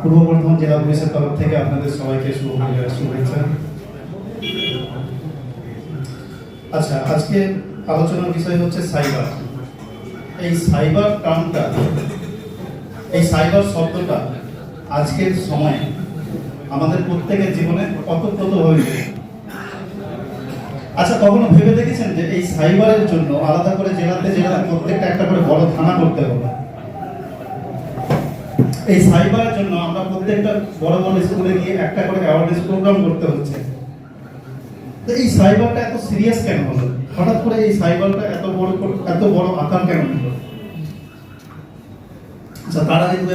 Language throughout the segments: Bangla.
পূর্ব বর্ধমান জেলা পুলিশের তরফ থেকে আপনাদের সবাইকে শুভেচ্ছা। আচ্ছা আজকে আলোচনার বিষয় হচ্ছে সাইবার। এই সাইবার টার্মটা এই সাইবার শব্দটা আজকের সময়ে আমাদের প্রত্যেকের জীবনে অতপ্রতভাবে জড়িত। আচ্ছা কখনো ভেবে দেখেছেন যে এই সাইবারের জন্য আলাদা করে জেলাতে জেলাতে প্রত্যেকটা একটা করে বড় থানা করতে হবে? এই সাইবারের জন্য আমরা প্রত্যেকটা বড় বড় স্কুলে গিয়ে একটা করে অ্যাওয়ারনেস প্রোগ্রাম করতে হচ্ছে। তো এই সাইবারটা এত সিরিয়াস কেন হলো? হঠাৎ করে এই সাইবারটা এত বড় এত বড় আকার কেন নিল আচ্ছা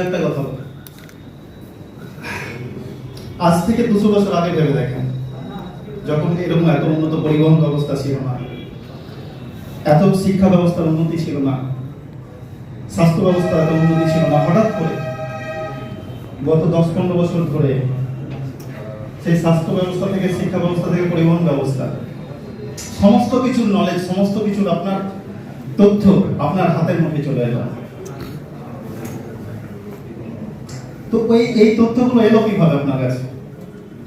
একটা কথা আজ থেকে দুশো বছর আগে ভেবে দেখেন, যখন এরকম এত উন্নত পরিবহন ব্যবস্থা ছিল না, এত শিক্ষা ব্যবস্থার উন্নতি ছিল না, স্বাস্থ্য ব্যবস্থা এত উন্নতি ছিল না, হঠাৎ করে গত দশ পনেরো বছর ধরে সেই স্বাস্থ্য ব্যবস্থা থেকে, শিক্ষা ব্যবস্থা থেকে পরিবহন ব্যবস্থা। সমস্ত কিছুর নলেজ সমস্ত কিছুর আপনার তথ্য আপনার হাতের মধ্যে চলে এলো। তো ওই, এই তথ্যগুলো এলো কীভাবে আপনার কাছে?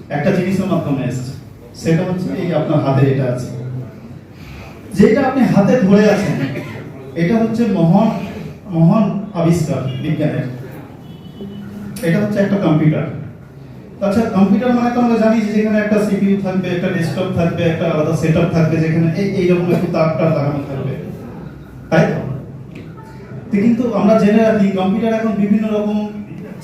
একটা জিনিসের মাধ্যমে এসছে। সেটা হচ্ছে এই আপনার হাতে এটা আছে। যেটা আপনি হাতে ধরে আছেন, এটা হচ্ছে মহান মহান আবিষ্কার বিজ্ঞানের। এটা হচ্ছে একটা কম্পিউটার আচ্ছা কম্পিউটার মানে তো আমরা জানি যে যেখানে একটা সিপিইউ থাকবে, একটা ডেস্কটপ থাকবে, একটা আলাদা সেটআপ থাকবে, যেখানে এই এইরকম একটু তারটা লাগানো থাকবে। তাই তো? কিন্তু আমরা জেনে রাখি কম্পিউটার এখন বিভিন্ন রকম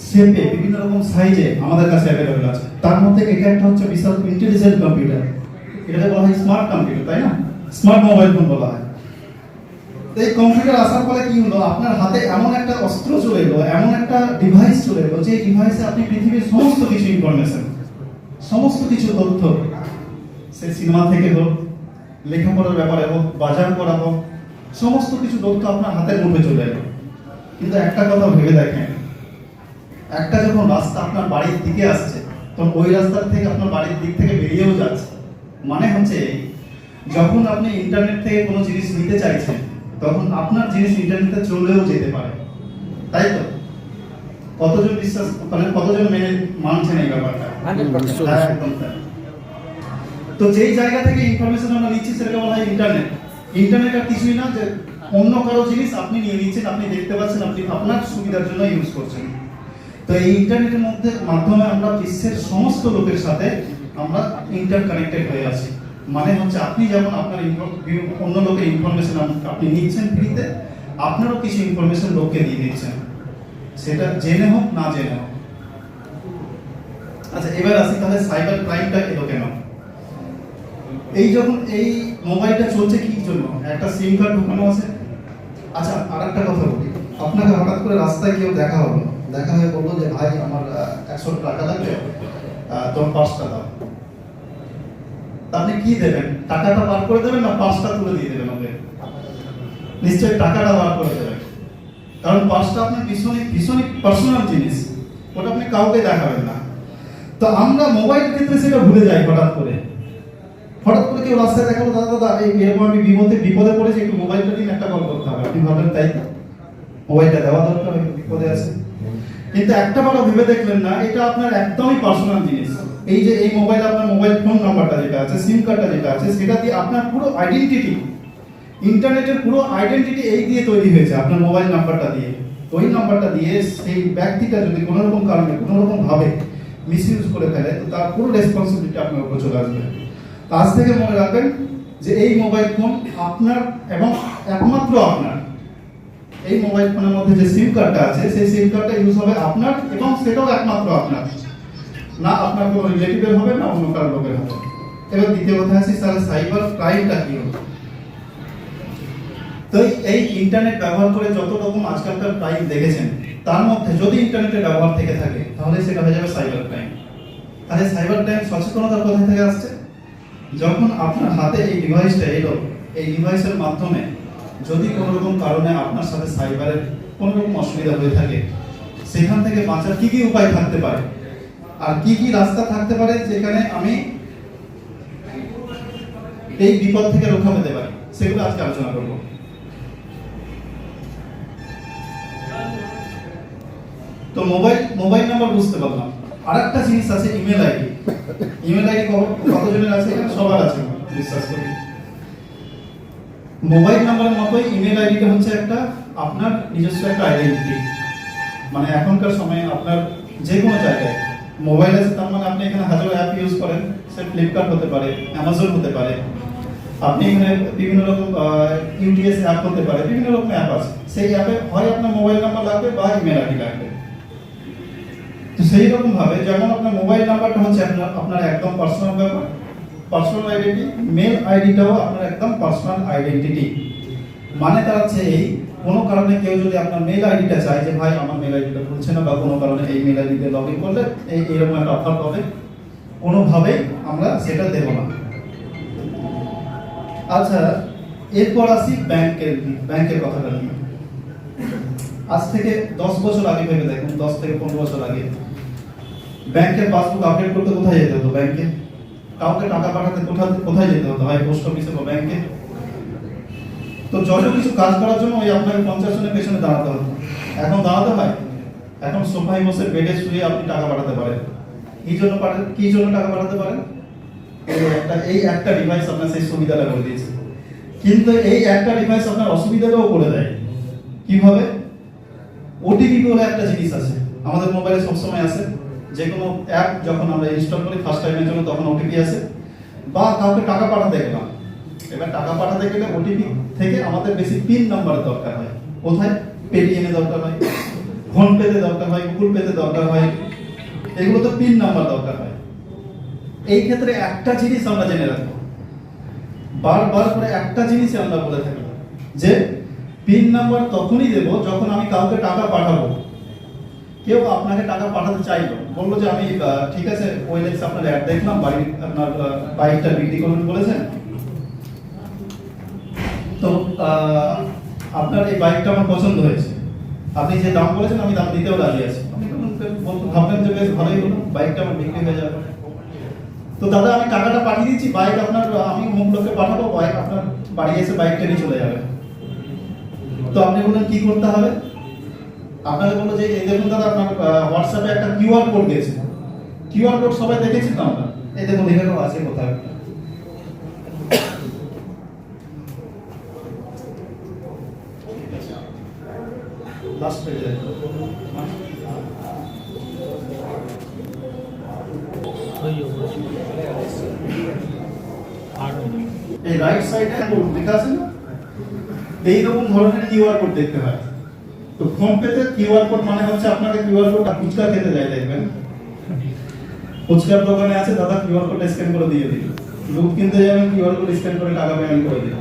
শেপে বিভিন্ন রকম সাইজে আমাদের কাছে অ্যাভেলেবল আছে। তার মধ্যে এটা একটা হচ্ছে বিশাল ইন্টেলিজেন্ট কম্পিউটার এটাকে বলা হয় স্মার্ট কম্পিউটার তাই না? স্মার্ট মোবাইল ফোন বলা হয়। তো এই কম্পিউটার আসার ফলে কি হলো? আপনার হাতে এমন একটা অস্ত্র চলে এলো, এমন একটা ডিভাইস চলে এলো, যে ডিভাইসে আপনি পৃথিবীর সমস্ত কিছু ইনফরমেশন সমস্ত কিছু তথ্য, সে সিনেমা থেকে হোক, লেখাপড়ার ব্যাপারে হোক, বাজার করা হোক, সমস্ত কিছু তথ্য আপনার হাতের মুঠে চলে এলো। কিন্তু একটা কথা ভেবে দেখেন, একটা যখন রাস্তা আপনার বাড়ির দিকে আসছে, তখন ওই রাস্তার থেকে আপনার বাড়ির দিক থেকে বেরিয়েও যাচ্ছে। মানে হচ্ছে, যখন আপনি ইন্টারনেট থেকে কোনো জিনিস নিতে চাইছেন তখন আপনার জিনিস ইন্টারনেটে চলেও যেতে পারে। তাই তো? কতজন বিশ্বাস মানে কতজন মেনে মানছেন এই ব্যাপারটা? হ্যাঁ, তো যেই জায়গা থেকে ইনফরমেশন আমরা নিচ্ছি সেটাকে বলা হয় ইন্টারনেট ইন্টারনেট আর কিছুই না যে অন্য কারও জিনিস আপনি নিয়ে নিচ্ছেন আপনি দেখতে পাচ্ছেন আপনি আপনার সুবিধার জন্য ইউজ করছেন। তো এই ইন্টারনেটের মধ্যে মাধ্যমে আমরা বিশ্বের সমস্ত লোকের সাথে আমরা ইন্টার কানেক্টেড হয়ে আছি। মানে হচ্ছে আপনি যেমন আপনার অন্য লোকের ইনফরমেশন আপনি নিচ্ছেন ফ্রিতে আপনারও কিছু ইনফরমেশন লোককে দিয়ে দিচ্ছেন। সেটা জেনে হোক, না জেনে হোক। আচ্ছা এবার আসি তাহলে সাইবার ক্রাইমটা এলো কেন? এই যখন এই মোবাইলটা চলছে কি জন্য? একটা সিম কার্ড ঢুকানো আছে? আচ্ছা আর একটা কথা বলি। আপনাকে হঠাৎ করে রাস্তায় কেউ দেখা হলো। দেখা হয়ে বলল যে, ভাই, আমার একশো টাকা লাগবে তোমার পাঁচটা দাও। তা আপনি কি দেবেন? টাকাটা বার করে দেবেন না পাঁচটা তুলে দিয়ে দেবেন ওকে? নিশ্চয়ই টাকাটা বার করে দেবেন। কারণ পাঁচটা আপনার ভীষণই ভীষণই পার্সোনাল জিনিস। ওটা আপনি কাউকে দেখাবেন না। তো আমরা মোবাইল ক্ষেত্রে সেটা ভুলে যাই হঠাৎ করে। হঠাৎ করে কেউ রাস্তায় দেখাল, দাদা দাদা, এই এরকম আমি বিপদে বিপদে পড়েছি, একটু মোবাইলটা দিন একটা কল করতে হবে। আপনি ভাবলেন, তাই? মোবাইলটা দেওয়া দরকার বিপদে আছে। কিন্তু একটা বারও ভেবে দেখলেন না, এটা আপনার একদমই পার্সোনাল জিনিস। এই যে এই মোবাইল আপনার মোবাইল ফোন নাম্বারটা যেটা আছে সিম কার্ডটা যেটা আছে, সেটা দিয়ে আপনার পুরো আইডেন্টিটি ইন্টারনেটের পুরো আইডেন্টিটি এই দিয়ে তৈরি হয়েছে আপনার মোবাইল নাম্বারটা দিয়ে। ওই নাম্বারটা দিয়ে সেই ব্যক্তিটা যদি কোনো রকম কারণে কোনো রকম ভাবে মিসইউজ করে ফেলে, তো তার পুরো রেসপন্সিবিলিটি আপনার উপর চলে আসবে। আজ থেকে মনে রাখবেন যে এই মোবাইল ফোন আপনার এবং একমাত্র আপনার, এই মোবাইল ফোনের মধ্যে যে সিম কার্ডটা আছে, সেই সিম কার্ডটা ইউজ হবে আপনার এবং সেটাও একমাত্র আপনার। না আপনার কোনো রিলেটিভের হবে না অন্য কারও লোকের হবে? এবার দ্বিতীয় কথা আসি তাহলে সাইবার ক্রাইমটা কি হবে? তো এই ইন্টারনেট ব্যবহার করে যত রকম আজকালকার ক্রাইম দেখেছেন, তার মধ্যে যদি ইন্টারনেটের ব্যবহার থেকে থাকে, তাহলে সেটা হয়ে যাবে সাইবার ক্রাইম তাহলে সাইবার ক্রাইম সচেতনতার কোথা থেকে আসছে। যখন আপনার হাতে এই ডিভাইসটা এলো, এই ডিভাইসের মাধ্যমে যদি কোনো রকম কারণে আপনার সাথে সাইবারের কোনো রকম অসুবিধা হয়ে থাকে, সেখান থেকে বাঁচার কী কী উপায় থাকতে পারে? আর কি কি রাস্তা থাকতে পারে যেখানে আমি এই বিপদ থেকে রক্ষা পেতে পারি? সেগুলো আজকে আলোচনা করব। তো মোবাইল মোবাইল নাম্বার বুঝতে পারলাম। আর একটা জিনিস আছে, ইমেল আইডি। ইমেল আইডি কতজনের আছে? সবার আছে, বিশ্বাস করি। মোবাইল নাম্বারের মতোই ইমেল আইডিটা হচ্ছে একটা আপনার নিজস্ব একটা আইডেন্টিটি মানে এখনকার সময়ে আপনার যে কোনো জায়গায় মোবাইল আছে তার মানে আপনি এখানে হাজারো অ্যাপ ইউজ করেন, সে ফ্লিপকার্ট হতে পারে অ্যামাজন হতে পারে। আপনি এখানে বিভিন্ন রকম ইউটিএস অ্যাপ হতে পারে, বিভিন্ন রকম অ্যাপ আছে। সেই অ্যাপে হয় আপনার মোবাইল নাম্বার লাগবে বা ইমেল আইডি লাগবে। তো সেই রকম ভাবে যেমন আপনার মোবাইল নাম্বারটা হচ্ছে আপনার আপনার একদম পার্সোনাল ব্যাপার পার্সোনাল আইডেন্টি মেল আইডিটাও আপনার একদম পার্সোনাল আইডেন্টিটি মানে হচ্ছে এই, কোনো কারণে কেউ যদি আপনার মেল আইডিটা চায় যে, ভাই, আমার মেল আইডিটা খুলছে না, বা কোনো কারণে এই মেল আইডিতে লগ ইন করলে এই, এরকম একটা অফার পাবে, কোনোভাবেই আমরা সেটা দেব না। আচ্ছা এরপর আসি ব্যাংকের ব্যাংকের কথাটা নিয়ে। আজ থেকে দশ বছর আগে ভেবে দেখুন, দশ থেকে পনেরো বছর আগে, ব্যাংকের পাসবুক আপডেট করতে কোথায় যেতে হতো ব্যাংকে? কাউকে টাকা পাঠাতে কোথায় কোথায় যেতে হতো? হয় পোস্ট অফিসে বা ব্যাংকে? তো যত কিছু কাজ করার জন্য ওই আপনাকে পঞ্চাশ জনের পেছনে দাঁড়াতে হতো এখন দাঁড়াতে হয়? এখন সোফায় বসে বেডে শুয়ে আপনি টাকা পাঠাতে পারেন। কি জন্য পাঠান কি জন্য টাকা পাঠাতে পারেন? একটা, এই একটা ডিভাইস আপনার সেই সুবিধাটা করে দিয়েছে। কিন্তু এই একটা ডিভাইস আপনার অসুবিধাটাও করে দেয়। কীভাবে? ওটিপি বলে একটা জিনিস আছে। আমাদের মোবাইলে সবসময় আসে যে কোনো অ্যাপ যখন আমরা ইনস্টল করি ফার্স্ট টাইমের জন্য তখন ওটিপি আসে। বা কাউকে টাকা পাঠাতে গেলাম। এবার টাকা পাঠাতে গেলে ওটিপি থেকে আমাদের বেশি পিন নাম্বারের দরকার হয়। কোথায়? পেটিএম দরকার হয়, ফোন পেতে দরকার হয়, গুগল পেতে দরকার হয়, এগুলো তো পিন নাম্বার দরকার হয়। এই ক্ষেত্রে একটা জিনিস আমরা জেনে রাখব। বারবার করে একটা জিনিসই আমরা বলে থাকি যে পিন নাম্বার তখনই দেব যখন আমি কাউকে টাকা পাঠাবো। কেউ আপনাকে টাকা পাঠাতে চাইলো, বলল যে আমি ঠিক আছে, ওই লেক্স আপনার অ্যাড দেখলাম বাড়ি আপনার বাইকটা বিক্রি করবেন বলেছেন। তো আপনার এই বাইকটা আমার পছন্দ হয়েছে। আপনি যে দাম বলেছেন, আমি দাম দিতেও রাজি আছি। আমি ভাবলাম যে বেশ ভালোই হলো বাইকটা আমার বিক্রি হয়ে যাবে। তো দাদা, আমি টাকাটা পাঠিয়ে দিচ্ছি বাইক আপনার, আমি অমুক লোককে পাঠাবো বাইক আপনার বাড়ি এসে বাইকটা নিয়ে চলে যাবে। তো আপনি বললেন, কি করতে হবে? আপনাকে বলল যে, এই দেখুন দাদা, আপনার হোয়াটসঅ্যাপে একটা কিউআর কোড গেছে কিউআর কোড সবাই দেখেছি তো আমরা? এই দেখুন, এখানেও আছে কোথাও একটা। লাস্ট পেজে এই রাইট সাইডে লেখা আছে না? এইরকম ধরনের কিউআর কোড দেখতে হয়। তো ফোন পেতে কিউআর কোড মানে হচ্ছে আপনাকে কিউআর কোড ফুচকা খেতে যায় দেখবেন। ফুচকার দোকানে আছে, দাদা কিউআর কোড স্ক্যান করে দিয়ে দিল দুধ কিনতে যাবেন কিউআর কোড স্ক্যান করে টাকা পেমেন্ট করে দিল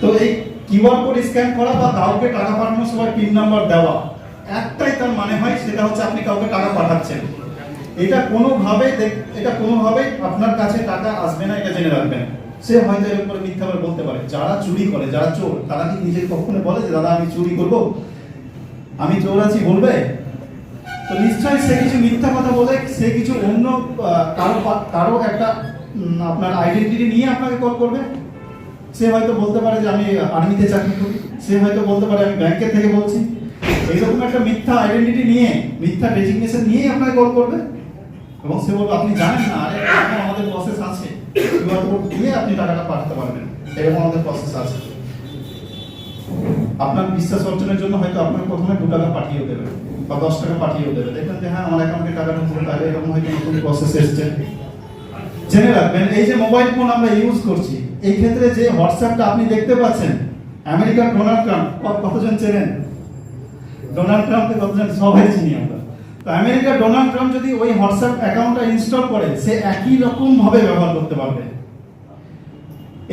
তো এই কিউআর কোড স্ক্যান করা বা কাউকে টাকা পাঠানোর সময় পিন নাম্বার দেওয়া, একটাই তার মানে হয় সেটা হচ্ছে আপনি কাউকে টাকা পাঠাচ্ছেন। এটা কোনোভাবে এটা কোনোভাবেই আপনার কাছে টাকা আসবে না, এটা জেনে রাখবেন। সে হয়তো এর উপরে মিথ্যা বলতে পারে। যারা চুরি করে, যারা চোর, তারা কি নিজে কখনো বলে যে, দাদা, আমি চুরি করব? আমি চোর আছি, বলবে? তো নিশ্চয়ই সে কিছু মিথ্যা কথা বলে, সে কিছু অন্য কারও কারও একটা আপনার আইডেন্টিটি নিয়ে আপনাকে কল করবে। সে হয়তো বলতে পারে যে আমি আর্মিতে চাকরি করি, সে হয়তো বলতে পারে আমি ব্যাংকের থেকে বলছি। এইরকম একটা মিথ্যা আইডেন্টিটি নিয়ে, মিথ্যা ডেজিগনেশন নিয়েই আপনাকে কল করবে। এবং সে বলবে, আপনি জানেন না, আরে আমাদের প্রসেস আছে। কিউআর কোড দিয়ে আপনি টাকাটা পাঠাতে পারবেন। এরকম আমাদের প্রসেস আছে। আপনার বিশ্বাস অর্জনের জন্য হয়তো আপনার প্রথমে দু টাকা পাঠিয়ে দেবে, বা দশ টাকা পাঠিয়ে দেবে। দেখবেন যে হ্যাঁ আমার অ্যাকাউন্টে টাকাটা পুরো তাহলে এরকম হয়তো নতুন প্রসেস এসছে। জেনে রাখবেন, এই যে মোবাইল ফোন আমরা ইউজ করছি এই ক্ষেত্রে যে হোয়াটসঅ্যাপটা আপনি দেখতে পাচ্ছেন, আমেরিকার ডোনাল্ড ট্রাম্প কতজন চেনেন? ডোনাল্ড ট্রাম্পকে কতজন? সবাই চিনি আমরা। তো আমেরিকার ডোনাল্ড ট্রাম্প যদি ওই হোয়াটসঅ্যাপ অ্যাকাউন্টটা ইনস্টল করে, সে একই রকম ভাবে ব্যবহার করতে পারবে।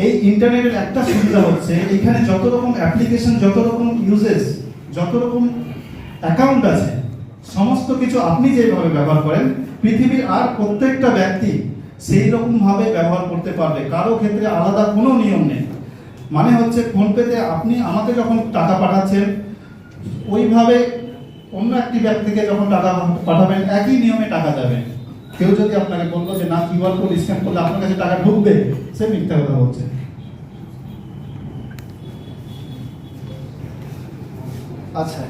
এই ইন্টারনেটের একটা সুবিধা হচ্ছে, এখানে যত রকম অ্যাপ্লিকেশন, যত রকম ইউজেস যত রকম অ্যাকাউন্ট আছে, সমস্ত কিছু আপনি যেভাবে ব্যবহার করেন, পৃথিবীর আর প্রত্যেকটা ব্যক্তি সেই রকম ভাবে ব্যবহার করতে পারবে। কারও ক্ষেত্রে আলাদা কোনো নিয়ম নেই। মানে হচ্ছে ফোনপেতে আপনি আমাকে যখন টাকা পাঠাচ্ছেন, ওইভাবে অন্য একটি ব্যক্তিকে যখন টাকা পাঠাবেন, একই নিয়মে টাকা যাবে। কেউ যদি আপনাকে বলল যে, না কিউআর কোড স্ক্যান করলে আপনার কাছে টাকা ঢুকবে, সে মিথ্যা কথা বলছে। আচ্ছা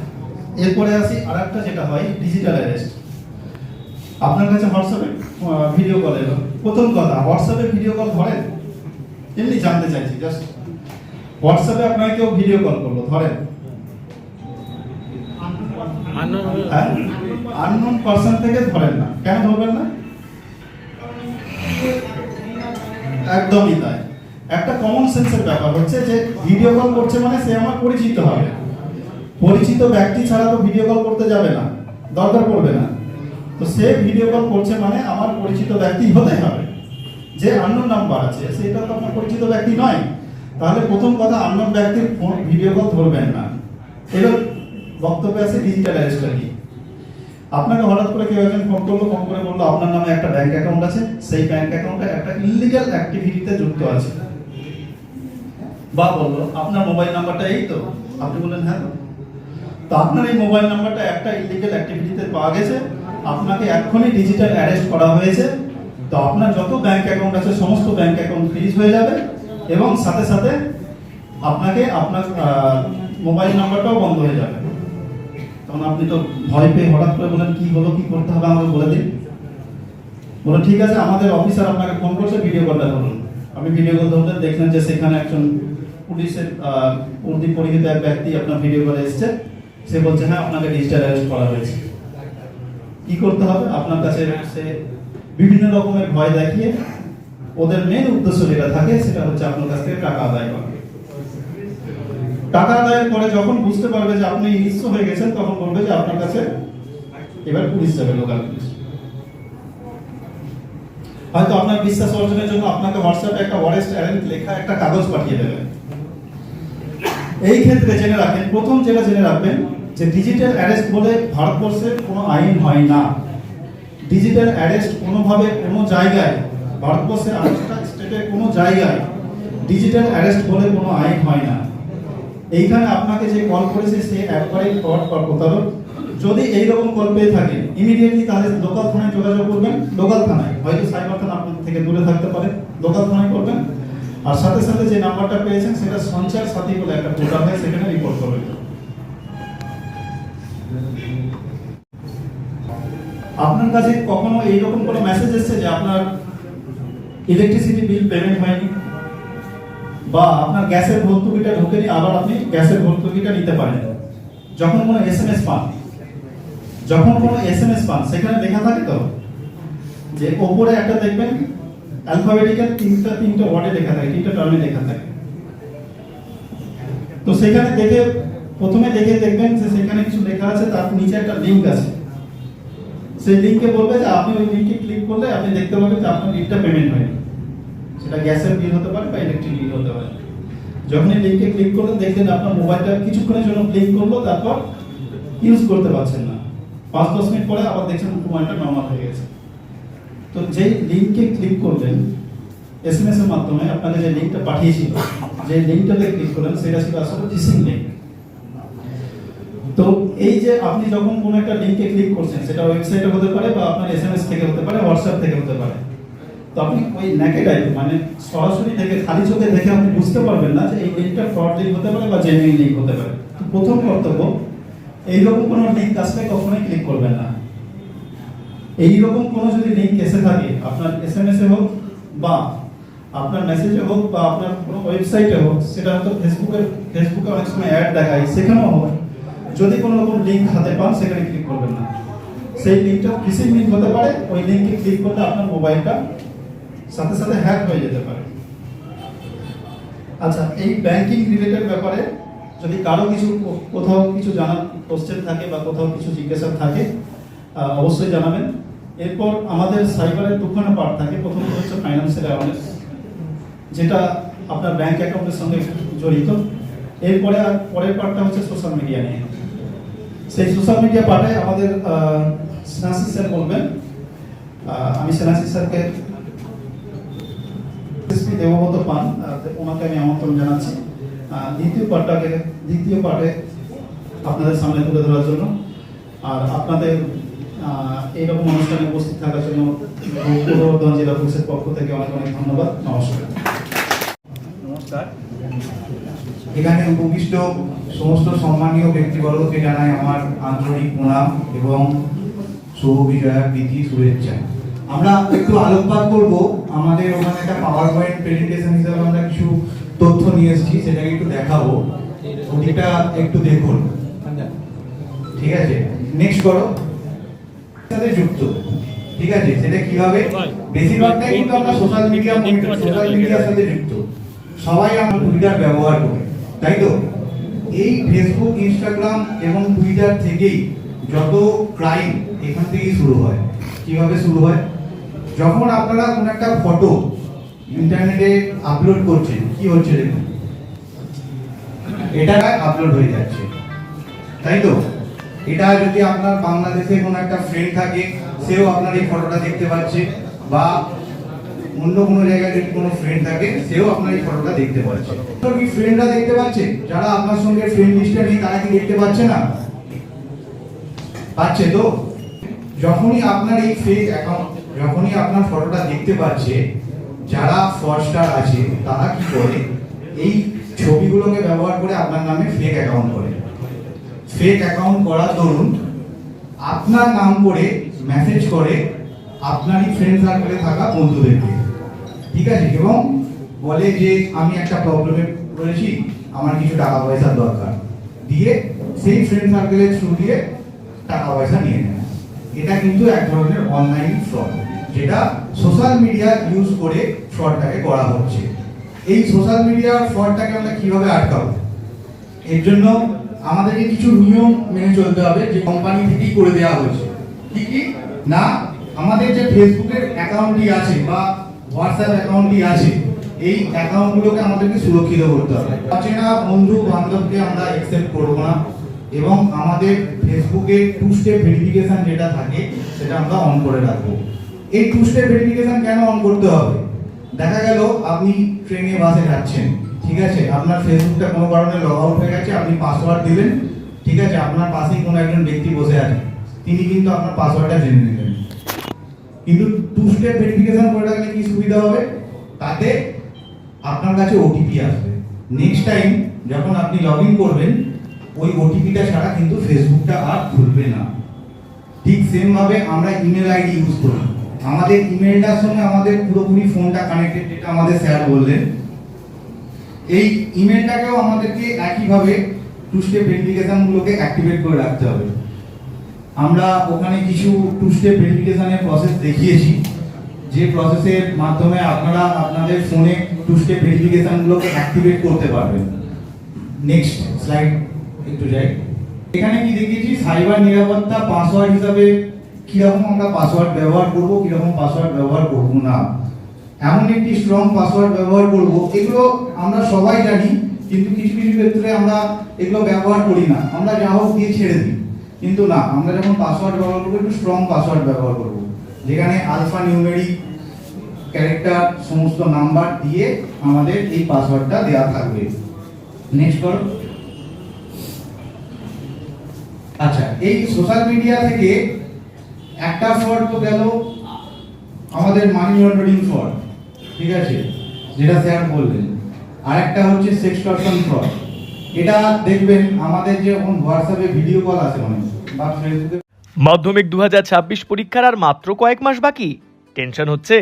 এরপরে আসি আর একটা যেটা হয় ডিজিটাল অ্যারেস্ট আপনার কাছে হোয়াটসঅ্যাপে ভিডিও কল প্রথম কথা হোয়াটসঅ্যাপে ভিডিও কল ধরেন? এমনি জানতে চাইছি জাস্ট হোয়াটসঅ্যাপে আপনাকে কেউ ভিডিও কল করল, ধরেন? হ্যাঁ? আননোন পার্সন থেকে ধরেন না। কেন ধরবেন না? একদমই তাই। একটা কমন সেন্সের ব্যাপার হচ্ছে যে ভিডিও কল করছে মানে সে আমার পরিচিত হবে। পরিচিত ব্যক্তি ছাড়া তো ভিডিও কল করতে যাবে না। দরকার পড়বে না। তো সে ভিডিও কল করছে মানে আমার পরিচিত ব্যক্তি হতে হবে। যে আননোন নাম্বার আছে সেটা তো আপনার পরিচিত ব্যক্তি নয়। তাহলে প্রথম কথা আননোন ব্যক্তির ফোন ভিডিও কল ধরবেন না। এবার বক্তব্যে আছে ডিজিটাল কি আপনাকে হঠাৎ করে কেউ একজন ফোন করল ফোন করে বলল, আপনার নামে একটা ব্যাংক অ্যাকাউন্ট আছে, সেই ব্যাংক অ্যাকাউন্টে একটা ইলিগাল অ্যাক্টিভিটিতে যুক্ত আছে। বা বলল, আপনার মোবাইল নাম্বারটা এই তো। আপনি বললেন হ্যাঁ। তো আপনার এই মোবাইল নাম্বারটা একটা ইলিগাল অ্যাক্টিভিটিতে পাওয়া গেছে। আপনাকে এক্ষুনি ডিজিটাল অ্যারেস্ট করা হয়েছে। তো আপনার যত ব্যাংক অ্যাকাউন্ট আছে, সমস্ত ব্যাংক অ্যাকাউন্ট ফ্রিজ হয়ে যাবে এবং সাথে সাথে আপনাকে আপনার মোবাইল নাম্বারটাও বন্ধ হয়ে যাবে। তখন আপনি তো ভয় পেয়ে হঠাৎ করে বলেন কি হলো, কি করতে হবে? আমাকে বলে দিন। বলে, ঠিক আছে, আমাদের অফিসার আপনাকে ফোন করছে ভিডিও কলটা ধরুন আপনি ভিডিও কল ধরলেন দেখলেন যে সেখানে একজন পুলিশের পরিহিত এক ব্যক্তি আপনার ভিডিও কলে এসছে। সে বলছে হ্যাঁ আপনাকে ডিজিটাল অ্যারেস্ট করা হয়েছে। কি করতে হবে? আপনার কাছে সে বিভিন্ন রকমের ভয় দেখিয়ে ওদের মেন উদ্দেশ্য যেটা থাকে সেটা হচ্ছে আপনার কাছ থেকে টাকা আদায় করা। টাকা আদায়ের পরে যখন বুঝতে পারবে যে আপনি নিঃস্ব হয়ে গেছেন, তখন বলবে যে আপনার কাছে এবার পুলিশ যাবে লোকাল পুলিশ। হয়তো আপনার বিশ্বাস অর্জনের জন্য আপনাকে হোয়াটসঅ্যাপে একটা ওয়ারেস্ট অ্যারেন্ট লেখা একটা কাগজ পাঠিয়ে দেবে। এই ক্ষেত্রে জেনে রাখেন, প্রথম যেটা জেনে রাখবেন যে ডিজিটাল অ্যারেস্ট বলে ভারতবর্ষের কোনো আইন হয় না। ডিজিটাল অ্যারেস্ট কোনোভাবে কোনো জায়গায় ভারতবর্ষের আঠাশটা স্টেটের কোনো জায়গায় ডিজিটাল অ্যারেস্ট বলে কোনো আইন হয় না। এইখানে আপনাকে যে কল করেছে সে একবারে ফ্রড বা প্রতারক। যদি এইরকম কল পেয়ে থাকেন ইমিডিয়েটলি তাহলে লোকাল থানায় যোগাযোগ করবেন। লোকাল থানায়, হয়তো সাইবার থানা আপনার থেকে দূরে থাকতে পারে। লোকাল থানায় করবেন। আর সাথে সাথে যে নাম্বারটা পেয়েছেন, সেটা সঞ্চার সাথী বলে একটা পোর্টাল হয় সেখানে রিপোর্ট করবেন। আপনার কাছে কখনো এইরকম কোনো মেসেজ এসেছে যে আপনার ইলেকট্রিসিটি বিল পেমেন্ট হয়নি? বা আপনার গ্যাসের ভর্তুকিটা ঢোকেনি আবার আপনি গ্যাসের ভর্তুকিটা নিতে পারেন। যখন কোনো এস এম এস পান, যখন কোনো এস এম এস পান, সেখানে লেখা থাকে তো? যে ওপরে একটা দেখবেন অ্যালফাবেটিক্যাল তিনটা তিনটা ওয়ার্ডে লেখা থাকে, তিনটা টার্মে লেখা থাকে। তো সেখানে দেখে প্রথমে দেখে দেখবেন যে সেখানে কিছু লেখা আছে, তার নিচে একটা লিংক আছে। সেই লিংকে বলবে যে আপনি ওই লিংকে ক্লিক করলে আপনি দেখতে পাবেন যে আপনার বিলটা পেমেন্ট হয়নি। সেটা গ্যাসের বিল হতে পারে বা ইলেকট্রিক বিল হতে পারে। যখন এই লিংকে ক্লিক করলেন, দেখলেন আপনার মোবাইলটা কিছুক্ষণের জন্য ক্লিক করল, তারপর ইউজ করতে পারছেন না। পাঁচ, দশ মিনিট পরে আবার দেখছেন মোবাইলটা নর্মাল হয়ে গেছে। তো যেই লিংকে ক্লিক করলেন এসএমএস এর মাধ্যমে আপনাকে যে লিঙ্কটা পাঠিয়েছিল, যে লিঙ্কটাতে ক্লিক করলেন, সেটা ছিল আসলে ফিশিং লিংক তো এই যে আপনি যখন কোনো একটা লিংকে ক্লিক করছেন, সেটা ওয়েবসাইটে হতে পারে বা আপনার এসএমএস থেকে হতে পারে হোয়াটসঅ্যাপ থেকে হতে পারে। তো আপনি ওই নেকেড আই মানে সরাসরি থেকে খালি চোখে দেখে আপনি বুঝতে পারবেন না যে এই লিঙ্কটা ফ্রড লিঙ্ক হতে পারে বা জেনুইন লিঙ্ক হতে পারে। তো প্রথম কর্তব্য, এইরকম কোনো লিঙ্ক আসলে কখনোই ক্লিক করবেন না। এইরকম কোনো যদি লিঙ্ক এসে থাকে, আপনার এসএমএস এ হোক বা আপনার মেসেজে হোক বা আপনার কোনো ওয়েবসাইটে হোক, সেটা হয়তো ফেসবুকে ফেসবুকে অনেক সময় অ্যাড দেখায়, সেখানেও হোক যদি কোনো রকম লিঙ্ক হাতে পান, সেখানে ক্লিক করবেন না। সেই লিঙ্কটা ফিশিং লিঙ্ক হতে পারে, ওই লিঙ্কে ক্লিক করলে আপনার মোবাইলটা সাথে সাথে হ্যাক হয়ে যেতে পারে। আচ্ছা এই ব্যাংকিং রিলেটেড ব্যাপারে যদি কারও কিছু কোথাও কিছু জানার কোশ্চেন থাকে বা কোথাও কিছু জিজ্ঞাসা থাকে অবশ্যই জানাবেন। এরপর আমাদের সাইবারের দুখানা পার্ট থাকে। প্রথমত হচ্ছে ফাইন্যান্সিয়াল অ্যাওয়ারনেস যেটা আপনার ব্যাংক অ্যাকাউন্টের সঙ্গে জড়িত। এরপরে পরের পার্টটা হচ্ছে সোশ্যাল মিডিয়া নিয়ে। সেই সোশ্যাল মিডিয়া পার্টে আমাদের স্নেহাশিস স্যার বলবেন। আমি স্নেহাশিস স্যারকে এসপি দেবব্রত পান ওনাকে আমি আমন্ত্রণ জানাচ্ছি। দ্বিতীয় পার্টটাকে দ্বিতীয় পার্টে আপনাদের সামনে তুলে ধরার জন্য। আর আপনাদের এইরকম অনুষ্ঠানে উপস্থিত থাকার জন্য পূর্ব বর্ধমান জেলা পুলিশের পক্ষ থেকে অনেক অনেক ধন্যবাদ। নমস্কার। নমস্কার। এখানে উপবিষ্ট সমস্ত সম্মানীয় ব্যক্তিবর্গকে জানাই আমার আন্তরিক প্রণাম এবং শুভ বিজয়া প্রীতি শুভেচ্ছা। আমরা একটু আলোকপাত করব। আমাদের ওখানে একটা পাওয়ার পয়েন্ট প্রেজেন্টেশন হিসেবে আমরা কিছু তথ্য নিয়ে এসেছি সেটাকে একটু দেখাবো। ওদিকটা একটু দেখুন। ঠিক আছে? নেক্সট করো। সাথে যুক্ত। ঠিক আছে? সেটা কীভাবে? বেশিরভাগটাই কিন্তু আমরা সোশ্যাল মিডিয়া সোশ্যাল মিডিয়ার সাথে যুক্ত। সবাই আমরা টুইটার ব্যবহার করি, তাই তো? এই ফেসবুক ইনস্টাগ্রাম এবং টুইটার থেকেই যত ক্রাইম এখান থেকেই শুরু হয়। কীভাবে শুরু হয়? যখন আপনারা কোনো একটা ফটো ইন্টারনেটে আপলোড করছেন, কি হচ্ছে দেখুন? এটা আপলোড হয়ে যাচ্ছে, তাই তো? এটা যদি আপনার বাংলাদেশে কোনো একটা ফ্রেন্ড থাকে, সেও আপনার এই ফটোটা দেখতে পাচ্ছে, বা অন্য কোনো জায়গায় যদি কোনো ফ্রেন্ড থাকে, সেও আপনার এই ফটোটা দেখতে পাচ্ছে। তো কি ফ্রেন্ডরা দেখতে পাচ্ছে? যারা আপনার সঙ্গে ফ্রেন্ড লিস্টে নেই, তারা কি দেখতে পাচ্ছে না? পাচ্ছে তো? যখনই আপনার এই ফেক অ্যাকাউন্ট যখনই আপনার ফটোটা দেখতে পাচ্ছে, যারা ফরস্টার আছে, তারা কি করে? এই ছবিগুলোকে ব্যবহার করে আপনার নামে ফেক অ্যাকাউন্ট করে। ফেক অ্যাকাউন্ট করার দরুন, আপনার নাম করে মেসেজ করে আপনারই ফ্রেন্ড সার্কেলে থাকা বন্ধুদেরকে। ঠিক আছে, এবং বলে যে আমি একটা প্রবলেমে পড়েছি আমার কিছু টাকা পয়সার দরকার। দিয়ে সেই ফ্রেন্ড সার্কেলের থ্রু দিয়ে টাকা পয়সা নিয়ে নেয়। এটা কিন্তু এক ধরনের অনলাইন ফ্রড যেটা সোশ্যাল মিডিয়া ইউজ করে ফ্রডটাকে করা হচ্ছে। এই সোশ্যাল মিডিয়ার ফ্রডটাকে আমরা কীভাবে আটকাবো? এর জন্য আমাদেরকে কিছু নিয়ম মেনে চলতে হবে, যে কোম্পানি থেকেই করে দেওয়া হয়েছে। কি কি না, আমাদের যে ফেসবুকের অ্যাকাউন্টটি আছে বা হোয়াটসঅ্যাপ অ্যাকাউন্টটি আছে এই অ্যাকাউন্টগুলোকে আমাদেরকে সুরক্ষিত করতে হবে। অচেনা বন্ধু, বান্ধবকে আমরা অ্যাকসেপ্ট করব না এবং আমাদের ফেসবুকে টু স্টেপ ভেরিফিকেশন যেটা থাকে, সেটা আমরা অন করে রাখব। এই টু স্টেপ ভেরিফিকেশন কেন অন করতে হবে? দেখা গেল আপনি ট্রেনে বাসে যাচ্ছেন, ঠিক আছে? আপনার ফেসবুকটা কোনো কারণে লগ আউট হয়ে গেছে, আপনি পাসওয়ার্ড দিলেন, ঠিক আছে? আপনার পাশেই কোনো একজন ব্যক্তি বসে আছে, তিনি কিন্তু আপনার পাসওয়ার্ডটা জেনে নিলেন কিন্তু টু স্টেপ ভেরিফিকেশন করে রাখলে কি সুবিধা হবে? তাতে আপনার কাছে ওটিপি আসবে। নেক্সট টাইম যখন আপনি লগ ইন করবেন, ওই ওটিপিটা ছাড়া কিন্তু ফেসবুকটা আর খুলবে না। ঠিক সেম ভাবে আমরা ইমেল আইডি ইউজ করি আমাদের ইমেলটার সঙ্গে আমাদের পুরোপুরি ফোনটা কানেক্টেড যেটা আমাদের স্যার বললেন। এই ইমেলটাকেও আমাদেরকে একইভাবে টু স্টেপ ভেরিফিকেশন গুলোকে অ্যাক্টিভেট করে রাখতে হবে। আমরা ওখানে কিছু টু স্টেপ ভেরিফিকেশনের প্রসেস দেখিয়েছি। যে প্রসেসের মাধ্যমে আপনারা আপনাদের ফোনে টু স্টেপ ভেরিফিকেশন গুলোকে অ্যাক্টিভেট করতে পারবেন। নেক্সট স্লাইড একটু যাই। এখানে কি দেখিয়েছি? সাইবার নিরাপত্তা পাসওয়ার্ড হিসাবে কীরকম আমরা পাসওয়ার্ড ব্যবহার করব, কীরকম পাসওয়ার্ড ব্যবহার করব না। এমন একটি স্ট্রং পাসওয়ার্ড ব্যবহার করব, এগুলো আমরা সবাই জানি, কিন্তু কিছু কিছু ক্ষেত্রে আমরা এগুলো ব্যবহার করি না। আমরা যা হোক দিয়ে ছেড়ে দিই। কিন্তু না, আমরা যখন পাসওয়ার্ড ব্যবহার করব, একটু স্ট্রং পাসওয়ার্ড ব্যবহার করব। যেখানে আলফা নিউমেরিক ক্যারেক্টার সমস্ত নাম্বার দিয়ে আমাদের এই পাসওয়ার্ডটা দেওয়া থাকবে। নেক্সট করো। আচ্ছা এই সোশ্যাল মিডিয়া থেকে একটা ফ্রড তো গেল, আমাদের মানি লন্ডারিং ফ্রড ঠিক আছে? যেটা স্যার বললেন। আর একটা হচ্ছে সেক্সটর্শন ফ্রড এটা দেখবেন, আমাদের যে এখন হোয়াটসঅ্যাপে ভিডিও কল আছে বা ফেসবুকে মাধ্যমিক দু হাজার ছাব্বিশ পরীক্ষার আর মাত্র কয়েক মাস বাকি। টেনশন হচ্ছে।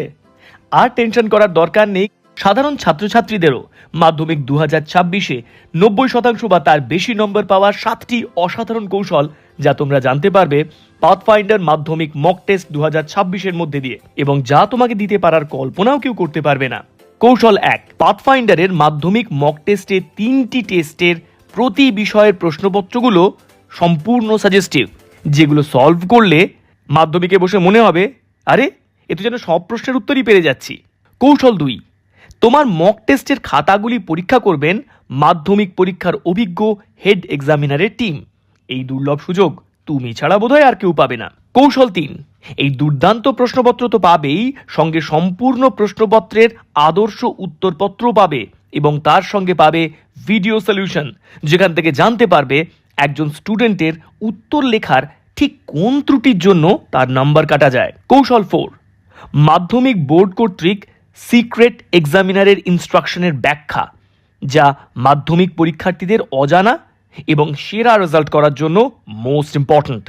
আর টেনশন করার দরকার নেই সাধারণ ছাত্রছাত্রীদেরও। মাধ্যমিক দু হাজার ছাব্বিশে নব্বই শতাংশ বা তার বেশি নম্বর পাওয়ার সাতটি অসাধারণ কৌশল, যা তোমরা জানতে পারবে পাথফাইন্ডার মাধ্যমিক মক টেস্ট দু হাজার ছাব্বিশের মধ্যে দিয়ে। এবং যা তোমাকে দিতে পারার কল্পনাও কেউ করতে পারবে না। কৌশল এক, পাথফাইন্ডারের মাধ্যমিক মক টেস্টে তিনটি টেস্টের প্রতি বিষয়ের প্রশ্নপত্রগুলো সম্পূর্ণ সাজেস্টিভ যেগুলো সলভ করলে মাধ্যমিকে বসে মনে হবে, আরে, এ তো যেন সব প্রশ্নের উত্তরই পেরে যাচ্ছি। কৌশল দুই, তোমার মক টেস্টের খাতাগুলি পরীক্ষা করবেন মাধ্যমিক পরীক্ষার অভিজ্ঞ হেড এক্সামিনারের টিম এই দুর্লভ সুযোগ তুমি ছাড়া বোধহয় আর কেউ পাবে না। কৌশল তিন এই দুর্দান্ত প্রশ্নপত্র তো পাবেই, সঙ্গে সম্পূর্ণ প্রশ্নপত্রের আদর্শ উত্তরপত্র পাবে এবং তার সঙ্গে পাবে ভিডিও সলিউশন যেখান থেকে জানতে পারবে একজন স্টুডেন্টের উত্তর লেখার ঠিক কোন ত্রুটির জন্য তার নাম্বার কাটা যায়। কৌশল ফোর মাধ্যমিক বোর্ড কর্তৃক সিক্রেট এক্সামিনারের ইনস্ট্রাকশনের ব্যাখ্যা, যা মাধ্যমিক পরীক্ষার্থীদের অজানা এবং সেরা রেজাল্ট করার জন্য মোস্ট ইম্পর্ট্যান্ট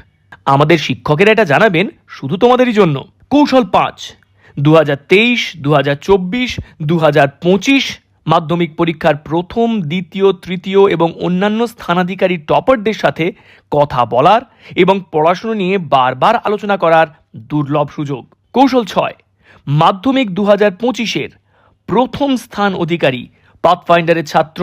আমাদের শিক্ষকেরা এটা জানাবেন শুধু তোমাদেরই জন্য। কৌশল পাঁচ দু হাজার তেইশ দু হাজার চব্বিশ দু হাজার পঁচিশ মাধ্যমিক পরীক্ষার প্রথম, দ্বিতীয়, তৃতীয় এবং অন্যান্য স্থানাধিকারী টপারদের সাথে কথা বলার এবং পড়াশুনো নিয়ে বারবার আলোচনা করার দুর্লভ সুযোগ। কৌশল ছয়, মাধ্যমিক দু হাজার পঁচিশের প্রথম স্থান অধিকারী, পাথফাইন্ডারের ছাত্র